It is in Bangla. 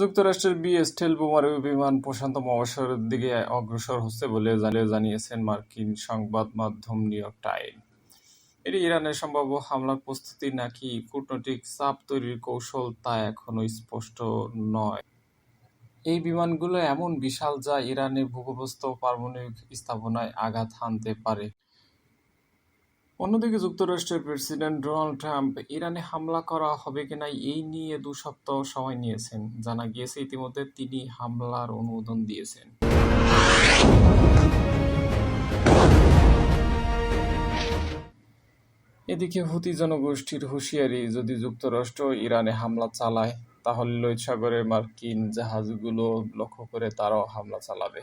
যুক্তরাষ্ট্রের বিএসটেল বোমারু বিমান প্রশান্ত মহাসাগরের দিকে অগ্রসর হচ্ছে বলে জানিয়েছেন মার্কিন সংবাদমাধ্যম নিউ ইয়র্ক টাইম। এটি ইরানের সম্ভাব্য হামলার প্রস্তুতি নাকি কূটনৈতিক চাপ তৈরির কৌশল তা এখনও স্পষ্ট নয়। এই বিমানগুলো এমন বিশাল যা ইরানের ভূগর্ভস্থ পারমাণবিক স্থাপনায় আঘাত হানতে পারে। অন্যদিকে যুক্তরাষ্ট্রের প্রেসিডেন্ট ডোনাল্ড ট্রাম্প ইরানে হামলা করা হবে কিনা এই নিয়ে দু সপ্তাহ সময় নিয়েছেন। জানা গিয়েছে ইতিমধ্যে তিনি হামলার অনুমোদন দিয়েছেন। এদিকে হুতি জনগোষ্ঠীর হুঁশিয়ারি, যদি যুক্তরাষ্ট্র ইরানে হামলা চালায়, তাহলে লোহিত সাগরে মার্কিন জাহাজগুলো লক্ষ্য করে তারাও হামলা চালাবে।